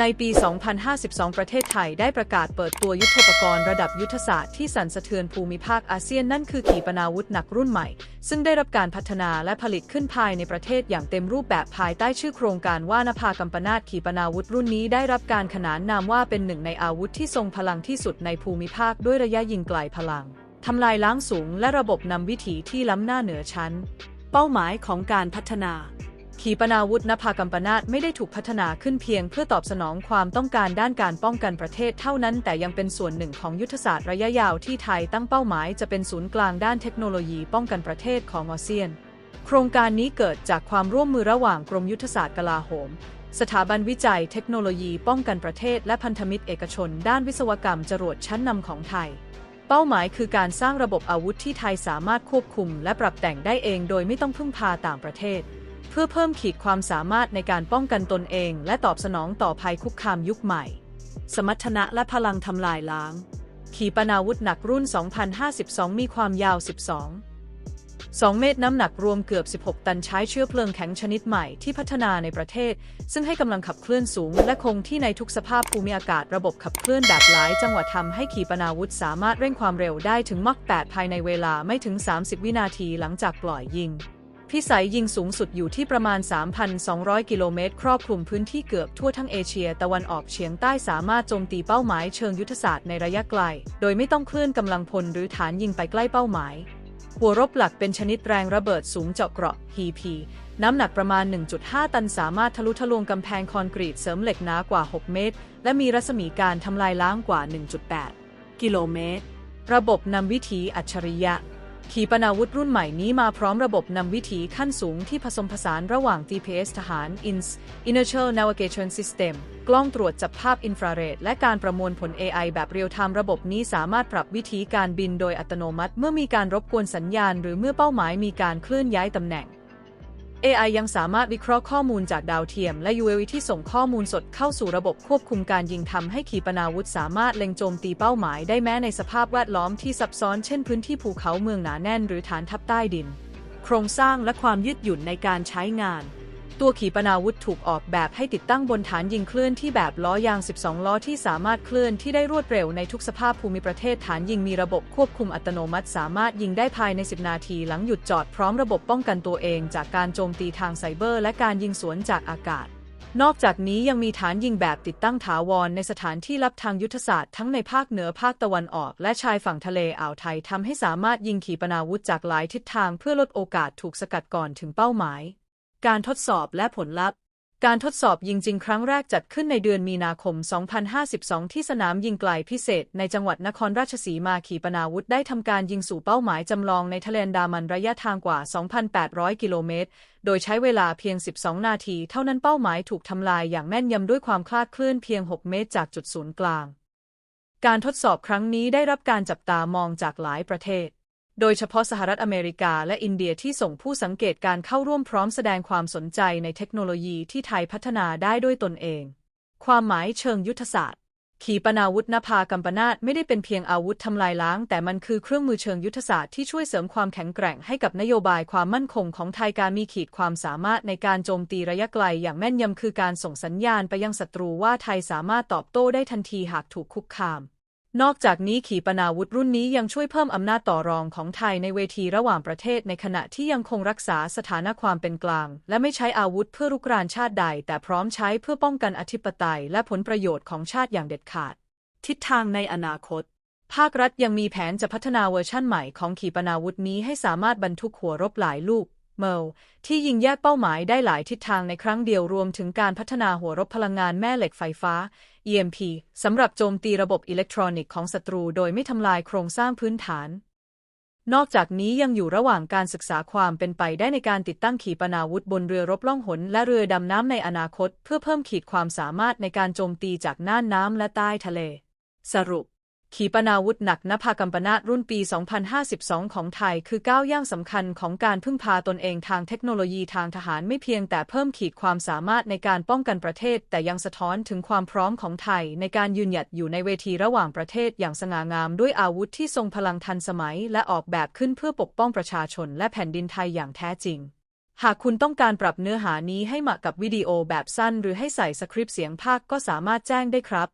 ในปี 2052 ประเทศไทยได้ประกาศเปิดตัวยุทธปกรณ์ระดับยุทธศาสตร์ที่สั่นสะเทือนภูมิภาคอาเซียนนั่นคือขีปนาวุธหนักรุ่นใหม่ ซึ่งได้รับการพัฒนาและผลิตขึ้นภายในประเทศอย่างเต็มรูปแบบภายใต้ชื่อโครงการว่านภากัมปนาตขีปนาวุธรุ่นนี้ได้รับการขนานนามว่าเป็นหนึ่งในอาวุธที่ทรงพลังที่สุดในภูมิภาคด้วยระยะยิงไกลพลังทำลายล้างสูงและระบบนำวิถีที่ล้ำหน้าเหนือชั้น เป้าหมายของการพัฒนา ขีปนาวุธนภากัมปนาตไม่ได้ถูกพัฒนาขึ้นเพียงเพื่อตอบสนองความต้องการด้านการป้องกันประเทศเท่านั้น แต่ยังเป็นส่วนหนึ่งของยุทธศาสตร์ระยะยาวที่ไทยตั้งเป้าหมายจะเป็นศูนย์กลางด้านเทคโนโลยีป้องกันประเทศของอาเซียน โครงการนี้เกิดจากความร่วมมือระหว่างกรมยุทธศาสตร์กลาโหม สถาบันวิจัยเทคโนโลยีป้องกันประเทศ และพันธมิตรเอกชน ด้านวิศวกรรมจรวดชั้นนำของไทยเป้าหมายคือการสร้างระบบอาวุธที่ไทยสามารถควบคุม และปรับแต่งได้เองโดยไม่ต้องพึ่งพาต่างประเทศ เพื่อเพิ่มขีดความสามารถในการป้องกันตนเอง และตอบสนองต่อภัยคุกคามยุคใหม่ สมรรถนะและพลังทำลายล้าง ขีปนาวุธหนักรุ่น 2052 มีความยาว 12 2 เมตรน้ำหนักรวมเกือบ 16 ตันใช้เชื้อเพลิงแข็งชนิดใหม่ที่พัฒนาในประเทศ ซึ่งให้กำลังขับเคลื่อนสูง และคงที่ในทุกสภาพภูมิอากาศระบบขับเคลื่อนแบบหลายจังหวะทำให้ขีปนาวุธสามารถเร่งความเร็วได้ถึงมัก8ภายในเวลาไม่ถึง 30 วินาทีหลังจากปล่อยยิง พิสัยยิงสูงสุดอยู่ที่ประมาณ 3,200 กิโลเมตร ครอบคลุมพื้นที่เกือบทั่วทั้งเอเชีย ตะวันออกเฉียงใต้สามารถโจมตีเป้าหมายเชิงยุทธศาสตร์ในระยะไกล โดยไม่ต้องเคลื่อนกำลังพลหรือฐานยิงไปใกล้เป้าหมาย หัวรบหลักเป็นชนิดแรงระเบิดสูงเจาะเกราะ HP น้ำหนักประมาณ 1.5 ตันสามารถทะลุทะลวงกำแพงคอนกรีตเสริมเหล็กหนากว่า 6 เมตร และมีรัศมีการทำลายล้างกว่า 1.8 กิโลเมตร ระบบนำวิถีอัจฉริยะ ขีปนาวุธรุ่นใหม่นี้มาพร้อมระบบนำวิถีขั้นสูงที่ผสมผสานระหว่าง GPS ทหาร INS Inertial Navigation System กล้องตรวจจับภาพอินฟราเรดและการประมวลผล AI แบบเรียลไทม์ระบบนี้สามารถปรับวิธีการบินโดยอัตโนมัติ เมื่อมีการรบกวนสัญญาณ หรือเมื่อเป้าหมายมีการเคลื่อนย้ายตำแหน่ง AI ยังสามารถวิเคราะห์ข้อมูลจากดาวเทียม และ UAV ที่ส่งข้อมูลสดเข้าสู่ระบบควบคุมการยิงทำให้ขีปนาวุธสามารถเล็งโจมตีเป้าหมายได้แม้ในสภาพแวดล้อมที่ซับซ้อนเช่นพื้นที่ภูเขาเมืองหนาแน่นหรือฐานทัพใต้ดิน โครงสร้างและความยืดหยุ่นในการใช้งาน ตัวขีปนาวุธถูกออกแบบให้ติดตั้งบนฐานยิงเคลื่อนที่แบบล้อยาง 12 ล้อที่สามารถเคลื่อนที่ได้รวดเร็วในทุกสภาพภูมิประเทศฐานยิงมีระบบควบคุมอัตโนมัติ สามารถยิงได้ภายใน 10 นาทีหลังหยุดจอดพร้อมระบบป้องกันตัวเองจากการโจมตีทางไซเบอร์ และการยิงสวนจากอากาศ นอกจากนี้ยังมีฐานยิงแบบติดตั้งถาวรในสถานที่ลับทางยุทธศาสตร์ทั้งในภาคเหนือภาคตะวันออก และชายฝั่งทะเลอ่าวไทยทำให้สามารถยิงขีปนาวุธจากหลายทิศทางเพื่อลดโอกาสถูกสกัดก่อนถึงเป้าหมาย การทดสอบและผลลัพธ์ การทดสอบยิงจริงครั้งแรกจัดขึ้นในเดือนมีนาคม 2052 ที่สนามยิงไกลพิเศษ ในจังหวัดนครราชสีมาขีปนาวุธได้ทำการยิงสู่เป้าหมายจำลองในทะเลนดามันระยะทางกว่า 2,800 กิโลเมตร โดยใช้เวลาเพียง 12 นาที เท่านั้นเป้าหมายถูกทำลายอย่างแม่นยำด้วยความคลาดเคลื่อนเพียง 6 เมตรจากจุดศูนย์กลาง การทดสอบครั้งนี้ได้รับการจับตามองจากหลายประเทศ โดยเฉพาะสหรัฐอเมริกาและอินเดียที่ส่งผู้สังเกตการเข้าร่วมพร้อมแสดงความสนใจในเทคโนโลยีที่ไทยพัฒนาได้ด้วยตนเอง ความหมายเชิงยุทธศาสตร์ ขีปนาวุธนภากัมปนาตไม่ได้เป็นเพียงอาวุธทำลายล้าง แต่มันคือเครื่องมือเชิงยุทธศาสตร์ที่ช่วยเสริมความแข็งแกร่งให้กับนโยบายความมั่นคงของไทยการมีขีดความสามารถในการโจมตีระยะไกล อย่างแม่นยำคือการส่งสัญญาณไปยังศัตรูว่าไทยสามารถตอบโต้ได้ทันทีหากถูกคุกคาม นอกจากนี้ขีปนาวุธรุ่นนี้ยังช่วยเพิ่มอำนาจต่อรองของไทยในเวทีระหว่างประเทศในขณะที่ยังคงรักษาสถานะความเป็นกลาง และไม่ใช้อาวุธเพื่อรุกรานชาติใด แต่พร้อมใช้เพื่อป้องกันอธิปไตยและผลประโยชน์ของชาติอย่างเด็ดขาด ทิศทางในอนาคต ภาครัฐยังมีแผนจะพัฒนาเวอร์ชั่นใหม่ของขีปนาวุธนี้ให้สามารถบรรทุกหัวรบหลายลูก เมลที่ยิงแยกเป้าหมายได้หลายทิศทางในครั้งเดียวรวมถึงการพัฒนาหัวรบพลังงานแม่เหล็กไฟฟ้า EMP สำหรับโจมตีระบบอิเล็กทรอนิกส์ของศัตรูโดยไม่ทำลายโครงสร้างพื้นฐาน นอกจากนี้ยังอยู่ระหว่างการศึกษาความเป็นไปได้ในการติดตั้งขีปนาวุธบนเรือรบล่องหน และเรือดำน้ำในอนาคต เพื่อเพิ่มขีดความสามารถในการโจมตีจากน่านน้ำและใต้ทะเล สรุป ขีปนาวุธหนักนภากัมปนาตรุ่นปี 2052 ของไทย คือก้าวย่างสำคัญของการพึ่งพาตนเองทางเทคโนโลยีทางทหารไม่เพียงแต่เพิ่มขีดความสามารถในการป้องกันประเทศ แต่ยังสะท้อนถึงความพร้อมของไทย ในการยืนหยัดอยู่ในเวทีระหว่างประเทศอย่างสง่างามด้วยอาวุธที่ทรงพลังทันสมัย และออกแบบขึ้นเพื่อปกป้องประชาชน และแผ่นดินไทยอย่างแท้จริงหากคุณต้องการปรับเนื้อหานี้ให้เหมาะกับวิดีโอแบบสั้น หรือให้ใส่สคริปต์เสียงภาคก็สามารถแจ้งได้ครับ